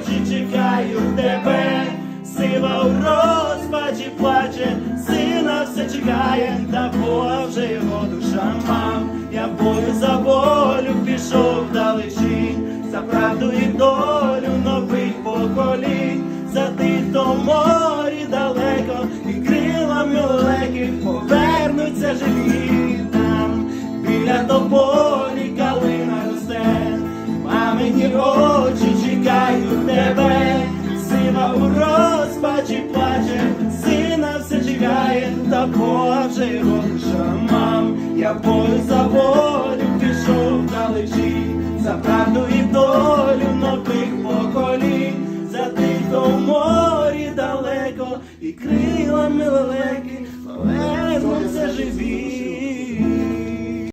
очі чекають тебе, сива у розпачі плаче, сина все чекає, та Бога вже його душа мав. Я бою за волю пішов далечі, за правду і долю нових поколінь, за тих, хто морі далеко, і крилами легких повернуться живі. Там, біля тополі мамині очі чекають тебе, сива у розпачі плаче, сина все чекає, та Бога вже його душа мам. Я бою за волю пішов далечі, за правду і долю нових поколінь, за тих, хто в морі далеко, і повернуться живі.